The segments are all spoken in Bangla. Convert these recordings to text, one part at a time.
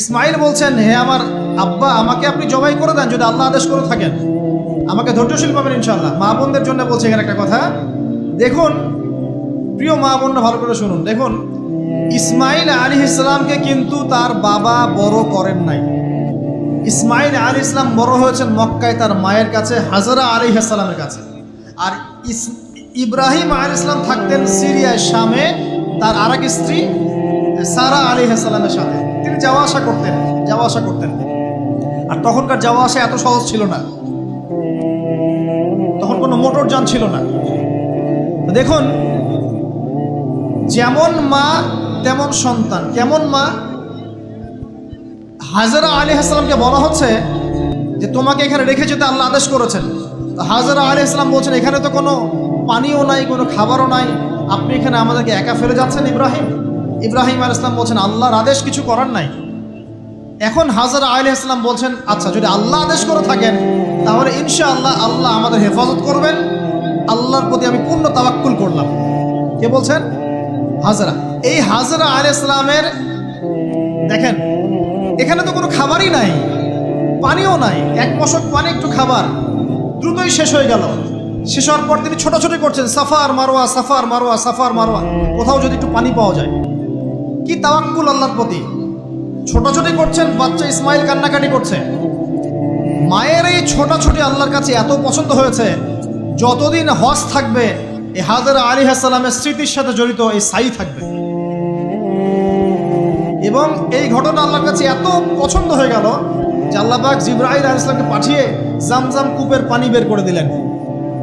ইসমাইল বলছেন, হে আমার আব্বা, আমাকে আপনি জবাই করে দেন যদি আল্লাহ আদেশ করে থাকেন। আমাকে ধৈর্যশীল পাবেন ইনশাল্লাহ মা বোনদের জন্য বলছে এখানে একটা কথা। দেখুন, প্রিয় মা বোনরা ভালো করে শুনুন। দেখুন, ইসমাইল আলী ইসলামকে কিন্তু তার বাবা বড় করেন নাই। ইসমাইল আলী ইসলাম বড় হয়েছেন মক্কায় তার মায়ের কাছে, হাজারা আলী ইসলামের কাছে। আর ইব্রাহিম আলী ইসলাম থাকতেন সিরিয়ায়, শামে। তার আর এক স্ত্রী, সারা আলী ইসলামের সাথে। তিনি যাওয়া আসা করতেন যাওয়া আসা করতেন আর তখনকার যাওয়া আসা এত সহজ ছিল না। তখন কোনো মোটর যান ছিল না। দেখুন, যেমন মা, তেমন সন্তান। কেমন মা? হাজারা আলী হাসলামকে বলা হচ্ছে যে, তোমাকে এখানে রেখে যেতে আল্লাহ আদেশ করেছেন। হাজারা আলী ইসলাম বলছেন, এখানে তো কোনো পানিও নাই, কোনো খাবারও নাই। আপনি এখানে আমাদেরকে একা ফেলে যাচ্ছেন ইব্রাহিম? ইব্রাহিম আল ইসলাম বলছেন, আল্লাহর আদেশ কিছু করার নাই। এখন হাজারা আলী ইসলাম বলছেন আচ্ছা যদি আল্লাহ আদেশ করে থাকেন, তাহলে ইনশা আল্লাহ আল্লাহ আমাদের হেফাজত করবেন। আল্লাহর প্রতি আমি পূর্ণ তাওয়াক্কুল করলাম। কে বলছেন? হাজারা। এই হাজারা আলী ইসলামের দেখেন, এখানে তো কোনো খাবারই নাই, পানিও নাই, এক মশক পানি, একটু খাবার। দ্রুতই শেষ হয়ে গেল। শেষ হওয়ার পর তিনি ছোটাছুটি করছেন, সাফার মারোয়া সাফার মারোয়া সাফার মারোয়া। কোথাও যদি একটু পানি পাওয়া যায়। কি তাওয়াক্কুল আল্লাহর প্রতি? ছোটাছুটি করছেন, বাচ্চা ইসমাইল কান্নাকাটি করছে। মায়ের এই ছোটাছুটি আল্লাহর কাছে এত পছন্দ হয়েছে, যতদিন হজ থাকবে এই হাজার আলী হাসালামের স্মৃতির সাথে জড়িত এই সাই থাকবে। এবং এই ঘটনা আল্লাহর কাছে এত পছন্দ হয়ে গেল যে আল্লাহবাক জিব্রাহিল আল ইসলামকে পাঠিয়ে জামজাম কূপের পানি বের করে দিলেন।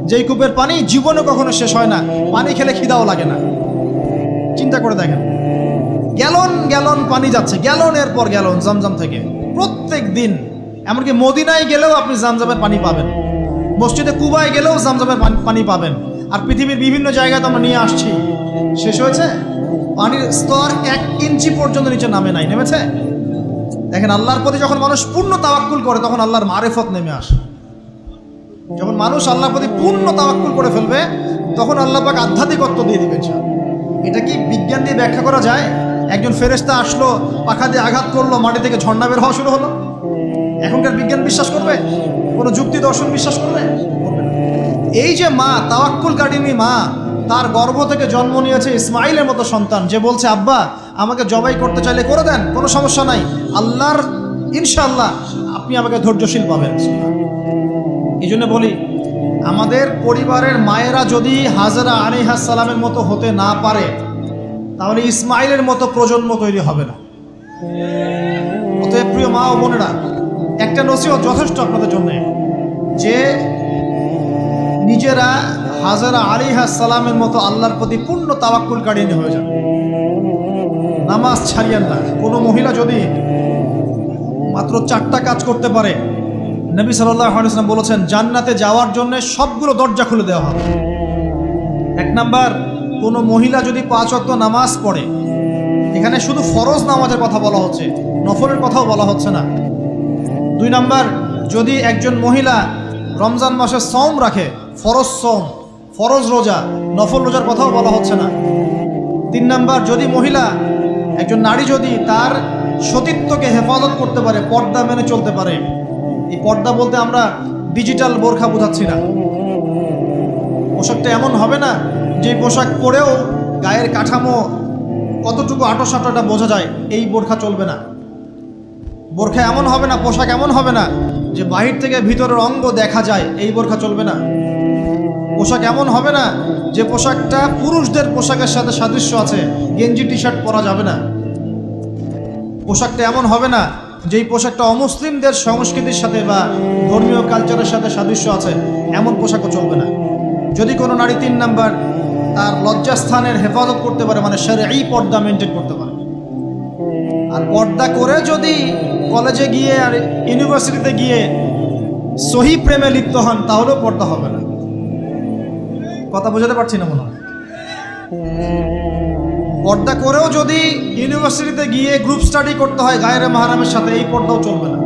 যেই কূপের পানি জীবনে কখনো শেষ হয় না, পানি খেলে খিদাও লাগে না। চিন্তা করে দেখেন। গ্যালন গ্যালন, পানি যাচ্ছে। গ্যালনের পর গ্যালন, জামজাম থেকে। প্রত্যেক দিন, এমনকি মদিনায় গেলেও আপনি জামজামের পানি পাবেন। মসজিদে কুবায় গেলেও জামজামের পানি- পাবেন। আর পৃথিবীর বিভিন্ন জায়গায় তো আমরা নিয়ে আসছি। শেষ হয়েছে? পানির স্তর এক ইঞ্চি পর্যন্ত নিচে নামে নাই। নেমেছে? দেখেন, আল্লাহর প্রতি যখন মানুষ পূর্ণ তাওয়াক্কুল করে, তখন আল্লাহর মারেফত নেমে আসে। যখন মানুষ আল্লাহর প্রতি পূর্ণ তাওয়াক্কুল করে ফেলবে, তখন আল্লাহ পাক আধ্যাত্মিকত্ব দিয়ে দিবেন এটা কি বিজ্ঞান দিয়ে ব্যাখ্যা করা যায়? একজন ফেরেশতা আসলো, পাখা দিয়ে আঘাত করল, মাটি থেকে ঝর্ণা বের হওয়া শুরু হলো। এখনকার বিজ্ঞান বিশ্বাস করবে? কোনো যুক্তি দর্শন বিশ্বাস করবে? এই যে মা, তাওয়াক্কুল কাটিনি মা, তার গর্ভ থেকে জন্ম নিয়েছে ইসমাইলের মতো সন্তান। যে বলছে, আব্বা, আমাকে জবাই করতে চাইলে করে দেন, কোনো সমস্যা নাই। আল্লাহর, ইনশাআল্লাহ, আপনি আমাকে ধৈর্যশীল পাবেন। এই জন্য বলি, আমাদের পরিবারের মায়েরা যদি হাজারা আলিহা সালামের মতো হতে না পারে তাহলে ইসমাইলের মতো প্রজন্ম তৈরি হবে না। অতএব প্রিয় মা ও বোনেরা, একটা নসিহত যথেষ্ট আপনাদের জন্য। যে নিজেরা হাজারা আলিহা সালামের মতো আল্লাহর প্রতি পূর্ণ তাওয়াক্কুল কাটিয়ে হয়ে যান। নামাজ ছাড়িয়েন না। কোনো মহিলা যদি মাত্র চারটা কাজ করতে পারে, নবী সাল্লাম বলেছেন, জান্নাতে যাওয়ার জন্য সবগুলো দরজা খুলে দেওয়া হবে। এক নাম্বার কোনো মহিলা যদি পাঁচ অক্ত নামাজ পড়ে, এখানে শুধু ফরজ নামাজের কথা বলা হচ্ছে, নফলের কথাও বলা হচ্ছে না। দুই নাম্বার, যদি একজন মহিলা রমজান মাসে সম রাখে, ফরজ সম ফরজ রোজা, নফল রোজার কথাও বলা হচ্ছে না। তিন নাম্বার, যদি মহিলা একজন নারী যদি তার সতীত্বকে হেফাজত করতে পারে, পর্দা মেনে চলতে পারে, এই পর্দা বলতে আমরা ডিজিটাল বোরখা বোঝাচ্ছি না। পোশাকটা এমন হবে না যে পোশাক পরেও গায়ের কাঠামো কতটুকু আটো সাটোটা বোঝা যায়, এই বোরখা চলবে না। বোরখা এমন হবে না, পোশাক এমন হবে না যে বাহির থেকে ভিতরের অঙ্গ দেখা যায়, এই বোরখা চলবে না। পোশাক এমন হবে না যে পোশাকটা পুরুষদের পোশাকের সাথে সাদৃশ্য আছে, গেঞ্জি টি শার্ট পরা যাবে না। পোশাকটা এমন হবে না যেই পোশাকটা অমুসলিমদের সংস্কৃতির সাথে বা ধর্মীয় কালচারের সাথে সাদৃশ্য আছে, এমন পোশাকও চলবে না। যদি কোনো নারী তিন নাম্বার তার লজ্জাস্থানের হেফাজত করতে পারে মানে সেরে এই পর্দা মেনটেন করতে পারে। আর পর্দা করে যদি কলেজে গিয়ে আর ইউনিভার্সিটিতে গিয়ে সহি প্রেমে লিপ্ত হন, তাহলেও পর্দা হবে না। কথা বোঝাতে পারছি না মনে হয়? পর্দা করেও যদি ইউনিভার্সিটিতে গিয়ে গ্রুপ স্টাডি করতে হয়, গায়ের মাহারামের সাথে, এই পর্দাও চলবে না।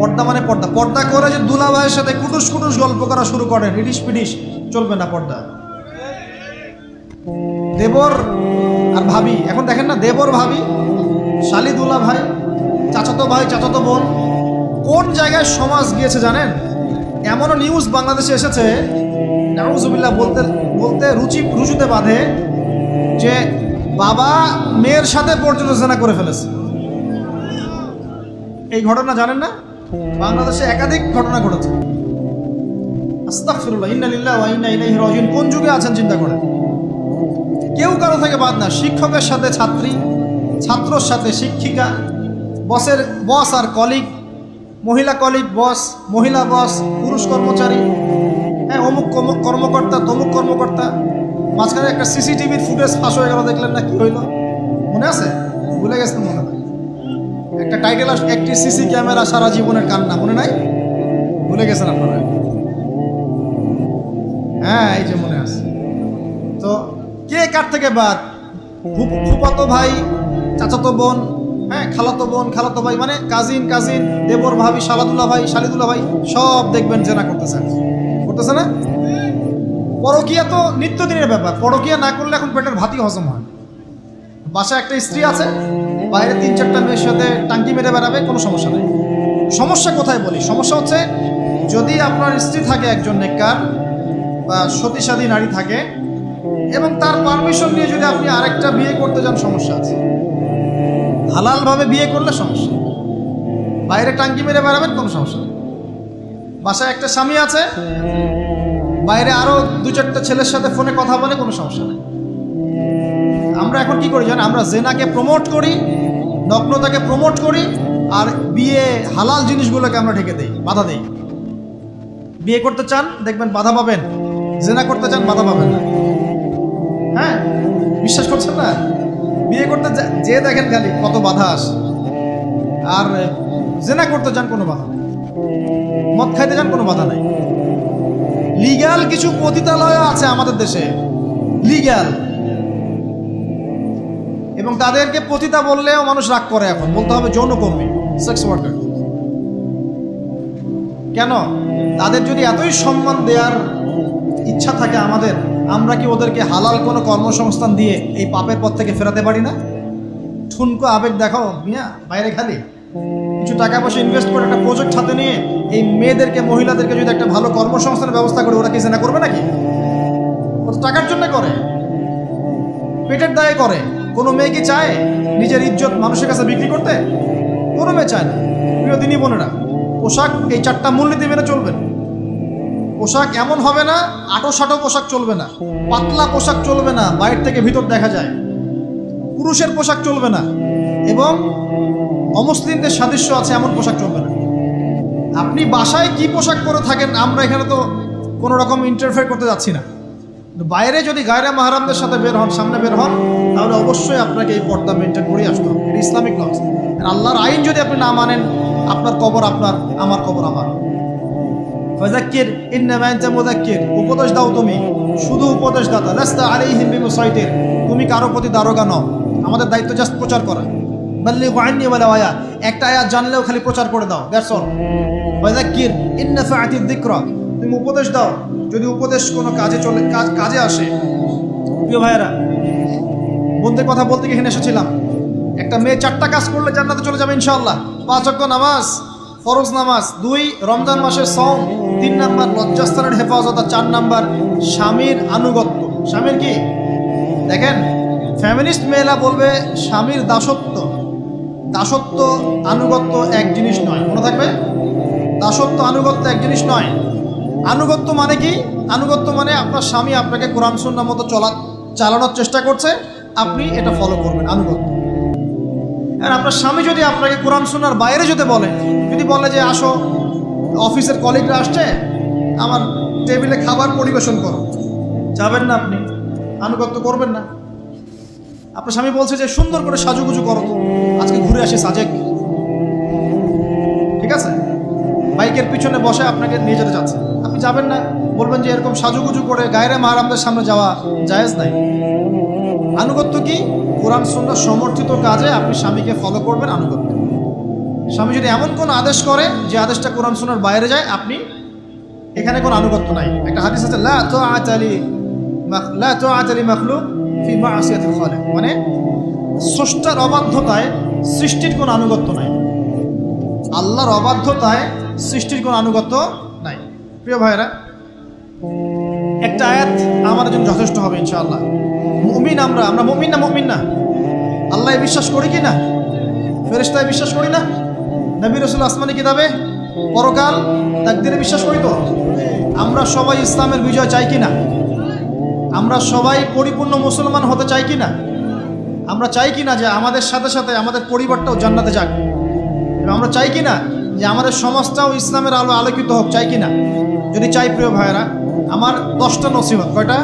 পর্দা মানে পর্দা। পর্দা করে যে দুলাভাইয়ের সাথে কুটুস কুটুস গল্প করা শুরু করেন ইডিস পিডিস চলবে না পর্দা। দেবর আর ভাবি, এখন দেখেন না, দেবর ভাবি, শালিদুল্লাহ ভাই, চাচাতো ভাই, চাচাতো বোন, কোন জায়গায় সমাজ গিয়েছে জানেন? এমনও নিউজ বাংলাদেশে এসেছে, নাউজুবিল্লাহ বলতে বলতে রুচি রুজুতে বাঁধে যে বাবা মেয়ের সাথে পর্যন্ত করে ফেলেছে। এই ঘটনা জানেন না? বাংলাদেশে একাধিক ঘটনা ঘটেছে। আস্তাগফিরুল্লাহ, ইন্না লিল্লাহি ওয়া ইন্না ইলাইহি রাজিউন। কোন যুগে আছেন, চিন্তা করেন? কেউ কারও থেকে বাদ না, শিক্ষকের সাথে ছাত্রী, ছাত্রর সাথে শিক্ষিকা, বসের বস আর কলিগ, মহিলা কলিগ বস, মহিলা বস, পুরুষ কর্মচারী হ্যাঁ অমুক কর্ম- কর্মকর্তা, তমুক কর্মকর্তা। মাঝখানে একটা সিসিটিভির ফুটেজ ফাঁস হয়ে গেল, দেখলেন না কি হইল? মনে আছে? ভুলে গেছেন মনে হয়? একটা টাইটেল একটি সিসি ক্যামেরা সারা জীবনের কান্না। মনে নাই? ভুলে গেছেন আপনারা? হ্যাঁ এই যে মনে আছে। তো কে কার থেকে বাদ? ফু- ফুফাতো ভাই, চাচাতো বোন হ্যাঁ খালাতো বোন, খালাতো ভাই মানে কাজিন কাজিন, দেবর ভাবি শালাদুল্লাহ ভাই শালিদুল্লাহ ভাই, সব দেখবেন জেনা করতেছে করতেছে না? পরকিয়া তো নিত্যদিনের ব্যাপার। পরকিয়া না করলে এখন পেটের ভাতই হজম হয় বাসায় একটা স্ত্রী আছে, বাইরে তিন চারটা মেয়ের সাথে টাঙ্কি মেরে বেড়াবে, কোনো সমস্যা নেই। সমস্যা কোথায় বলি? সমস্যা হচ্ছে যদি আপনার স্ত্রী থাকে একজন নেককার বা সতীসাধী নারী থাকে এবং তার পারমিশন নিয়ে যদি আপনি আরেকটা বিয়ে করতে যান, সমস্যা আছে। হালালভাবে বিয়ে করলে সমস্যা বাইরে টাঙ্কি মেরে বেড়াবেন, কোনো সমস্যা বাসায় একটা স্বামী আছে, বাইরে আরও দু চারটা ছেলের সাথে ফোনে কথা বলে, কোনো সমস্যা নেই। আমরা এখন কি করি জানেন? আমরা জেনাকে প্রমোট করি, নগ্নতাকে প্রমোট করি, আর বিয়ে হালাল জিনিসগুলোকে আমরা ঢেকে দেই, বাধা দেই। বিয়ে করতে চান, দেখবেন বাধা পাবেন। জেনা করতে চান বাধা পাবেন না। হ্যাঁ? বিশ্বাস করছেন না? বিয়ে করতে যা- দেখেন খালি কত বাধা আসে। আর জেনা করতে চান কোনো বাধা নেই। মদ খাইতে চান কোনো বাধা নাই। লিগ্যাল কিছু পতিতালয় আছে আমাদের দেশে। লিগ্যাল। এবং তাদেরকে পতিতা বললেও মানুষ রাগ করে এখন। বলতে হবে যৌনকর্মী সেক্স ওয়ার্কার কেন? তাদের যদি এতই সম্মান দেওয়ার ইচ্ছা থাকে আমাদের, আমরা কি ওদেরকে হালাল কোনো কর্মসংস্থান দিয়ে এই পাপের পথ থেকে ফেরাতে পারি না? ঠুনকো আবেগ দেখাও মিয়া, বাইরে খালি। কিছু টাকা পয়সা ইনভেস্ট করে একটা প্রজেক্ট হাতে নিয়ে এই মেয়েদেরকে, মহিলাদেরকে যদি একটা ভালো কর্মসংস্থানের ব্যবস্থা করে, ওরা কি জেনা করবে নাকি? ও তো টাকার জন্য করে, পেটের দায়ে করে। কোনো মেয়ে কি চায় নিজের ইজ্জত মানুষের কাছে বিক্রি করতে? কোনো মেয়ে চায় না। প্রিয় দিনী বোনেরা, পোশাক এই চারটা মূলনীতি মেনে চলবেন। পোশাক এমন হবে না আটো সাটো পোশাক চলবে না, পাতলা পোশাক চলবে না বাইরে থেকে ভিতর দেখা যায়। পুরুষের পোশাক চলবে না এবং অমুসলিমদের সাদৃশ্য আছে, এমন পোশাক চলবে না। আপনি বাসায় কি পোশাক পরে থাকেন, আমরা এখানে তো কোনো রকম ইন্টারফেয়ার করতে যাচ্ছি না। বাইরে যদি গায়রা মাহারামদের সাথে বের হন, সামনে বের হন, তাহলে অবশ্যই আপনাকে এই পর্দা মেনটেন করে আসতে হবে। এটা ইসলামিক লস আল্লাহর আইন যদি আপনি না মানেন, আপনার কবর আপনার, আমার কবর আমার। ফাজাক্কির ইন্নামা আনতা মুযাক্কির। উপদেশ দাও তুমি। শুধু উপদেশ দাতা লাস্তা আলাইহিম বিমুসাইতির। তুমি কারও প্রতি দারোগা নও। আমাদের দায়িত্ব জাস্ট প্রচার করা। বাল্লিগু আন্নি ওয়ালা ওয়া একটা আয়াত জানলেও খালি প্রচার করে দাও। That's all. ফাজাক্কির ইন্না ফাআতিদ যিকরা। তুমি উপদেশ দাও। যদি উপদেশ কোনো কাজে চলে, কাজ, কাজে আসে। প্রিয় ভাইয়েরা বন্ধুদের কথা বলতে গিয়ে এসেছিলাম। একটা মেয়ে চারটা কাজ করলে জান্নাতে চলে যাবে ইনশাআল্লাহ। পাঁচ নামাজ। ফরজ নামাজ, দুই, রমজান মাসের সং তিন নাম্বার লজ্জাস্থানের হেফাজত আর চার নাম্বার স্বামীর আনুগত্য। স্বামীর কি? দেখেন ফ্যামিলিস্ট মেয়েরা বলবে স্বামীর দাসত্ব। দাসত্ব, আনুগত্য এক জিনিস নয়। মনে থাকবে? দাসত্ব, আনুগত্য এক জিনিস নয়। আনুগত্য মানে কি? আনুগত্য মানে আপনার স্বামী আপনাকে কোরআন, সুন্নার মতো চলা, চালানোর চেষ্টা করছে, আপনি এটা ফলো করবেন, আনুগত্য। আর আপনার স্বামী যদি আপনাকে কোরআন শোনার বাইরে যদি বলে যদি বলে যে আসো, অফিসের কলিগরা আসছে, আমার টেবিলে খাবার পরিবেশন করো। যাবেন না আপনি। আনুগত্য করবেন না। আপনার স্বামী বলছে যে সুন্দর করে সাজুগুজু করো তো। আজকে ঘুরে আসি সাজেক। ঠিক আছে? বাইকের পিছনে বসে আপনাকে নিয়ে যেতে চাচ্ছে। আপনি যাবেন না। বলবেন যে এরকম সাজুগুজু করে গায়রে মাহারামদের সামনে যাওয়া জায়েজ নাই। আনুগত্য কি? কোরআন সুন্নাহ সমর্থিত কাজে আপনি স্বামীকে ফলো করবেন, আনুগত্য স্বামী যদি এমন কোন আদেশ করে যে আদেশটা কোরআন সুন্নার বাইরে যায়, আপনি এখানে কোনো আনুগত্য নাই। একটা হাদিস আছে, লা তুআত আলি মাখ- লা তুআত আলি মাখলুক ফি মা'সিয়াতিল খালিক মানে স্রষ্টার অবাধ্যতায় সৃষ্টির কোনো আনুগত্য নাই। আল্লাহর অবাধ্যতায় সৃষ্টির কোনো আনুগত্য নাই। প্রিয় ভাইরা একটা আয়াত আমার জন্য যথেষ্ট হবে ইনশাআল্লাহ। মুমিন আমরা আমরা মুমিন না মুমিন না? আল্লাহ বিশ্বাস করি কি না? ফেরেস্তায় বিশ্বাস করি না? নবী রসুল আসমানি কিতাবে? পরকাল তাকদিরে বিশ্বাস করি তো? আমরা সবাই ইসলামের বিজয় চাই কি না? আমরা সবাই পরিপূর্ণ মুসলমান হতে চাই কি না? আমরা চাই কি না যে আমাদের সাথে সাথে আমাদের পরিবারটাও জান্নাতে যাক? আমরা চাই কি না যে আমাদের সমাজটাও ইসলামের আলো আলোকিত হোক, চাই কি না? যদি চাই প্রিয় ভাইয়েরা, আমার দশটা নসিহত, কয়টা?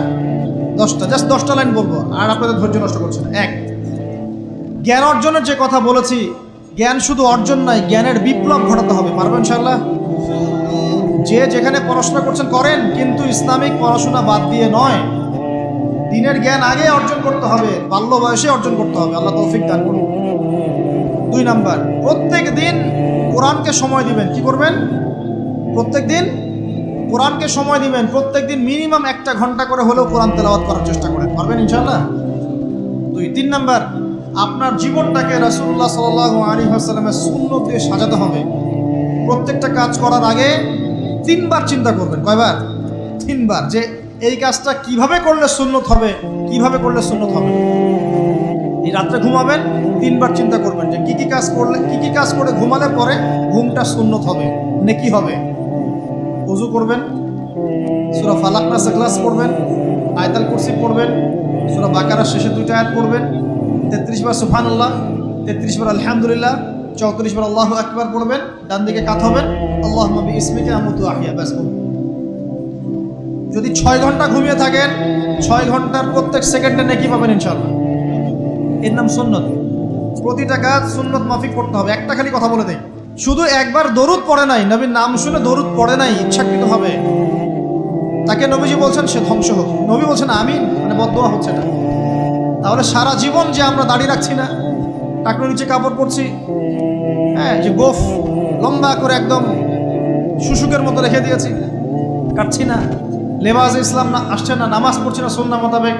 দশটা জাস্ট দশটা লাইন বলব, আর আপনাদের ধৈর্য নষ্ট করছে না। এক, জ্ঞান অর্জনের যে কথা বলেছি, জ্ঞান শুধু অর্জন নয়, জ্ঞানের বিপ্লব ঘটাতে হবে। পারবেন ইনশাল্লাহ যে যেখানে পড়াশোনা করছেন, করেন, কিন্তু ইসলামিক পড়াশোনা বাদ দিয়ে নয়। দিনের জ্ঞান আগে অর্জন করতে হবে, বাল্য বয়সে অর্জন করতে হবে। আল্লাহ তৌফিক দান করুন। দুই নাম্বার, প্রত্যেক দিন কোরআনকে সময় দিবেন। কি করবেন? প্রত্যেক দিন কোরআনকে সময় দিবেন প্রত্যেক দিন মিনিমাম একটা ঘণ্টা করে হলেও কোরআন তেলাওয়াত করার চেষ্টা করেন। পারবেন ইনশাল্লাহ দুই, তিন নাম্বার, আপনার জীবনটাকে রাসুল্লাহ সাল আলী আসালামের শূন্য দিয়ে সাজাতে হবে। প্রত্যেকটা কাজ করার আগে তিনবার চিন্তা করবেন। কয়বার? তিনবার। যে এই কাজটা কীভাবে করলে সুন্নত হবে, কীভাবে করলে সুন্নত হবে? এই রাত্রে ঘুমাবেন, তিনবার চিন্তা করবেন যে কি কি কাজ করলে, কি কি কাজ করে ঘুমালে পরে ঘুমটা সুন্নত হবে, নেকি হবে? উজু করবেন, সুরা ফালাক নাসে ক্লাস পড়বেন, আয়তাল কুরসি পড়বেন, সুরা বাকারার শেষে দুইটা আয়াত পড়বেন, তেত্রিশ বার সুফান আল্লাহ তেত্রিশ বার আলহামদুলিল্লাহ, চৌত্রিশ বার আল্লাহ একবার পড়বেন, ডান দিকে কাত হবেন আল্লাহ নবী ইসমিকে আমতু আহিয়া, ব্যাস। যদি ছয় ঘণ্টা ঘুমিয়ে থাকেন, ছয় ঘণ্টার প্রত্যেক সেকেন্ডে নেকি পাবেন ইনশাল্লাহ এর নাম সুন্নত। প্রতিটা কাজ সুন্নত মাফিক করতে হবে। একটা খালি কথা বলে দেয় শুধু একবার দরুদ পড়ে নাই, নবীর নাম শুনে দরুদ পড়ে নাই, ইচ্ছাকৃত হবে তাকে নবীজি বলছেন, সে ধ্বংস হোক। নবী বলছেন আমি মানে বদোয়া হচ্ছে না তাহলে সারা জীবন যে আমরা দাঁড়িয়ে রাখছি না টাকনোর নিচে কাপড় পরছি হ্যাঁ যে গোফ, লম্বা করে একদম শুশুকের মতো রেখে দিয়েছি, কাটছি না। লেবাজ ইসলাম না, আসছে না, নামাজ পড়ছি না সুন্না মোতাবেক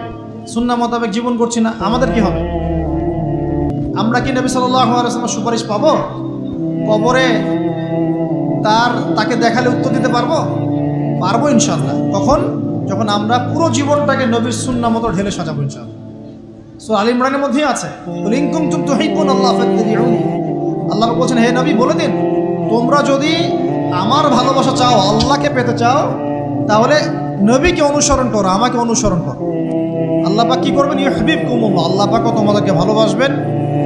সুন্না মোতাবেক জীবন করছি না, আমাদের কি হবে? আমরা কি নবী সাল্লামের সুপারিশ পাবো? কবরে তার, তাকে দেখালে উত্তর দিতে পারব? পারব ইনশাল্লাহ কখন? যখন আমরা পুরো জীবনটাকে নবীর সুন্না মতো ঢেলে সাজাবো ইনশাল্লাহ সো আল মধ্যেই আছে। লিঙ্কুম তুম তো আল্লাহ আল্লাহ বলছেন, হে নবী, বলে দিন। তোমরা যদি আমার ভালোবাসা চাও, আল্লাহকে পেতে চাও, তাহলে নবীকে অনুসরণ করো, আমাকে অনুসরণ করো। আল্লাহ পাক কি করবেন? ইহবিব কুমুম আল্লাহ পাকও তোমাদেরকে ভালোবাসবেন।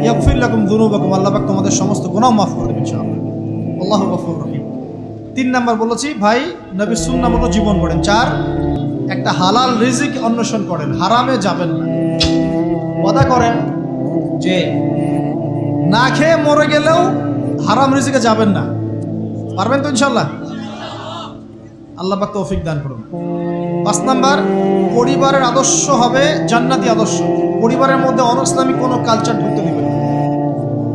ইয়াকফিল্লাকুম দুনুবাকুম। আল্লাহ পাক তোমাদের সমস্ত গুনাহ মাফ করে দেবেন। ইনশাআল্লাহ। আল্লাহু রহিম। তিন নাম্বার বলেছি, ভাই, নবীর সুন্নাহ মতো জীবন করেন চার, একটা হালাল রিজিক অন্বেষণ করেন। হারামে যাবেন না। ওয়াদা করেন যে, না খেয়ে মরে গেলেও হারাম রিজিকে যাবেন না। পারবেন তো ইনশাল্লাহ আল্লাহ পাক তৌফিক দান করুন। পাঁচ নাম্বার, পরিবারের আদর্শ হবে জান্নাতি আদর্শ। পরিবারের মধ্যে অনইসলামিক কোনো কালচার ঢুকতে দিবেন না।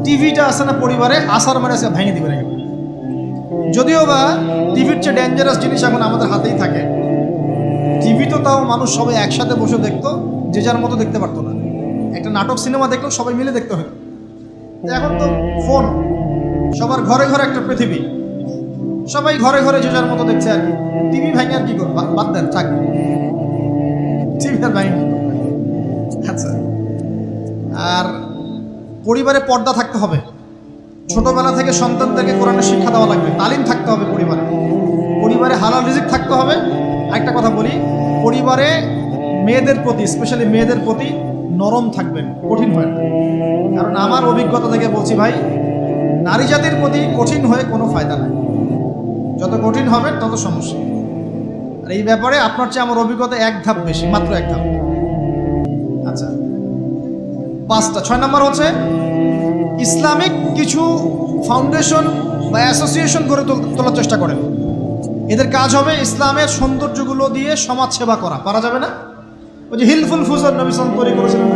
টিভিটা আসে না পরিবারে, আসার মানে সে ভেঙে দিবে একেবারে। যদিও বা টিভির চেয়ে ডেঞ্জারাস জিনিস এখন আমাদের হাতেই থাকে। টিভি তো তাও মানুষ সবাই একসাথে বসে দেখতো, যে যার মতো দেখতে পারতো না। একটা নাটক, সিনেমা দেখলেও সবাই মিলে দেখতে হতো। এখন তো ফোন, সবার ঘরে ঘরে একটা পৃথিবী। সবাই ঘরে ঘরে যে যার মতো দেখছে আর কি। টিভি ভাঙে আর কি করব? বাদ দেন, থাক। টিভি আর ভাঙে? আচ্ছা। আর পরিবারে পর্দা থাকতে হবে। ছোটবেলা থেকে সন্তানদেরকে কোরআনের শিক্ষা দেওয়া লাগবে। তালিম থাকতে হবে পরিবারে। পরিবারে হালাল রিজিক থাকতে হবে। একটা কথা বলি, পরিবারে মেয়েদের প্রতি স্পেশালি মেয়েদের প্রতি নরম থাকবেন, কঠিন হয় কারণ আমার অভিজ্ঞতা থেকে বলছি ভাই, নারী জাতির প্রতি কঠিন হয়ে কোনো ফায়দা নাই। যত কঠিন হবে, তত সমস্যা। আর এই ব্যাপারে আপনার চেয়ে আমার অভিজ্ঞতা এক ধাপ বেশি, মাত্র এক ধাপ। আচ্ছা। পাঁচটা। ছয় নম্বর হচ্ছে ইসলামিক কিছু ফাউন্ডেশন বা অ্যাসোসিয়েশন গড়ে তোলার চেষ্টা করেন। এদের কাজ হবে ইসলামের সৌন্দর্যগুলো দিয়ে সমাজ সেবা করা। পারা যাবে না? ওই যে হিলফুল ফুজার নবী সালাম তৈরি করেছিলেন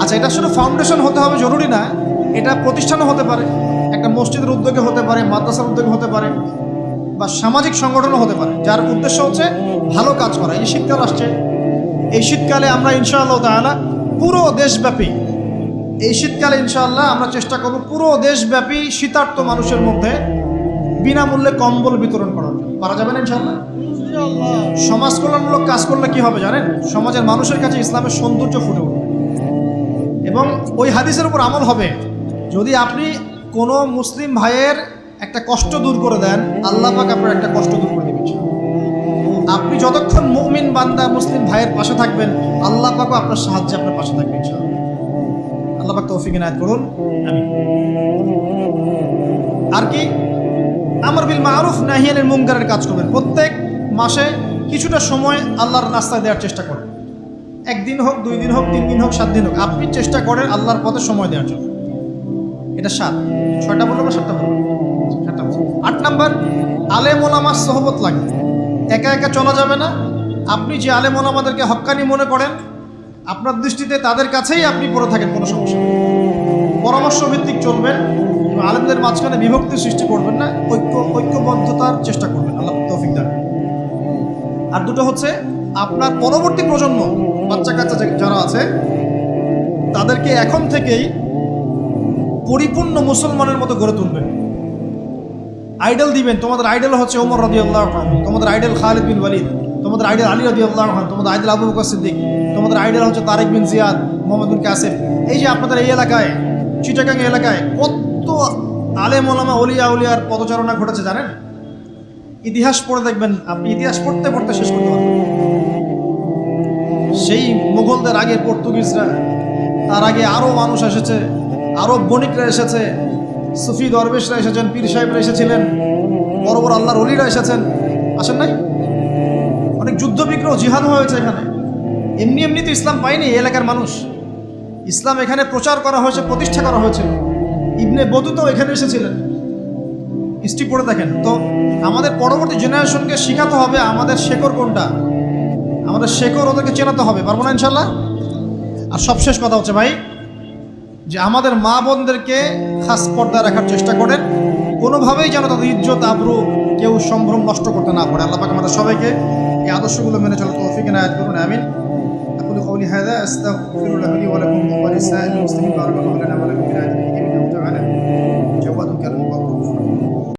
আচ্ছা এটা শুধু ফাউন্ডেশন হতে হবে জরুরি না, এটা প্রতিষ্ঠানও হতে পারে। একটা মসজিদের উদ্যোগে হতে পারে, মাদ্রাসার উদ্যোগে হতে পারে বা সামাজিক সংগঠনও হতে পারে। যার উদ্দেশ্য হচ্ছে ভালো কাজ করা। এই শীতকাল আসছে। এই শীতকালে আমরা ইনশাআল্লাহ তাআলা পুরো দেশব্যাপী। এই শীতকালে ইনশাআল্লাহ আমরা চেষ্টা করব পুরো দেশব্যাপী শীতার্ত মানুষের মধ্যে বিনামূল্যে কম্বল বিতরণ করার। পারা যাবে না ইনশাল্লাহ সমাজ কল্যাণমূলক কাজ করলে কি হবে জানেন? সমাজের মানুষের কাছে ইসলামের সৌন্দর্য ফুটে উঠবে। এবং ওই হাদিসের উপর আমল হবে। যদি আপনি কোনো মুসলিম ভাইয়ের একটা কষ্ট দূর করে দেন, আল্লাহ পাক আপনার একটা কষ্ট দূর করে আপনি যতক্ষণ মুমিন বান্দা মুসলিম ভাইয়ের পাশে থাকবেন আল্লাহ পাকও আপনার সাহায্যে আপনার পাশে থাকবে ইনশাআল্লাহ। আল্লাহ পাক তৌফিক ইনায়াত করুন। আমি আর কি? আমর বিল মারুফ নাহিয়ানের মুঙ্কারের কাজ করবেন। প্রত্যেক মাসে কিছুটা সময় আল্লাহর রাস্তায় দেওয়ার চেষ্টা করবেন একদিন হোক দুই দিন হোক তিন দিন হোক সাত দিন হোক আপনি চেষ্টা করেন আল্লাহর পথে সময় দেওয়ার জন্য। এটা সাত। ছয়টা বলব না সাতটা বলব সাতটা। আট নাম্বার আলেম ওলামার সহবত লাগবে। একা একা চলা যাবে না। আপনি যে আলেম আমাদেরকে হক্কানি মনে করেন, আপনার দৃষ্টিতে তাদের কাছেই আপনি পড়ে থাকেন, কোনো সমস্যা। পরামর্শ ভিত্তিক চলবেন আলেমদের মাঝখানে বিভক্তি সৃষ্টি করবেন না, ঐক্য, ঐক্যবদ্ধতার চেষ্টা করবেন। আল্লাহ তৌফিক দান আর দুটো হচ্ছে, আপনার পরবর্তী প্রজন্ম, বাচ্চা কাচ্চা যারা আছে, তাদেরকে এখন থেকেই পরিপূর্ণ মুসলমানের মতো গড়ে তুলবেন। আইডল দিবেন। তোমাদের আইডল হচ্ছে ওমর রদি আল্লাহ তোমাদের আইডল খালিদ বিন ওয়ালিদ। তোমাদের আইডল আলী রদি আল্লাহ তোমাদের আইডল আবু বকর সিদ্দিক। তোমাদের আইডল হচ্ছে তারেক বিন জিয়াদ, মোহাম্মদ বিন কাসিম। এই যে আপনাদের এই এলাকায়, চিটাগাং এলাকায় কত আলেম ওলামা, অলিয়া উলিয়ার পদচারণা ঘটেছে জানেন? ইতিহাস পড়ে দেখবেন আপনি। ইতিহাস পড়তে পড়তে শেষ করতে পারবেন। সেই মুঘলদের আগে পর্তুগিজরা, তার আগে আরও মানুষ এসেছে আরও বণিকরা এসেছে। সুফি দরবেশরা এসেছেন, পীর সাহেবরা এসেছিলেন, বড় বড় আল্লাহর অলিরা এসেছেন। আসেন নাই? অনেক যুদ্ধ বিগ্রহ, জিহাদ হয়েছে এখানে। এমনি এমনি তো ইসলাম পায়নি এলাকার মানুষ। ইসলাম এখানে প্রচার করা হয়েছে, প্রতিষ্ঠা করা হয়েছিল ইবনে বদুতাও এখানে এসেছিলেন। হিস্ট্রি পড়ে দেখেন। তো আমাদের পরবর্তী জেনারেশনকে শেখাতে হবে আমাদের শেকড় কোনটা? আমাদের শেকড় ওদেরকে চেনাতে হবে। পারব না ইনশাল্লাহ আর সবশেষ কথা হচ্ছে ভাই যে আমাদের মা বোনদেরকে খাস পর্দায় রাখার চেষ্টা করেন কোনোভাবেই যেন তাদের ইজ্জত আবরু কেউ সম্ভ্রম নষ্ট করতে না পারে আল্লাহ পাক আমাদের সবাইকে এই আদর্শগুলো মেনে চলে তৌফিক এনায়াত করুন আমিন أقول قولي هذا أستغفر الله لي ولكم ولسائر المسلمين بارك الله لنا ولكم في الآية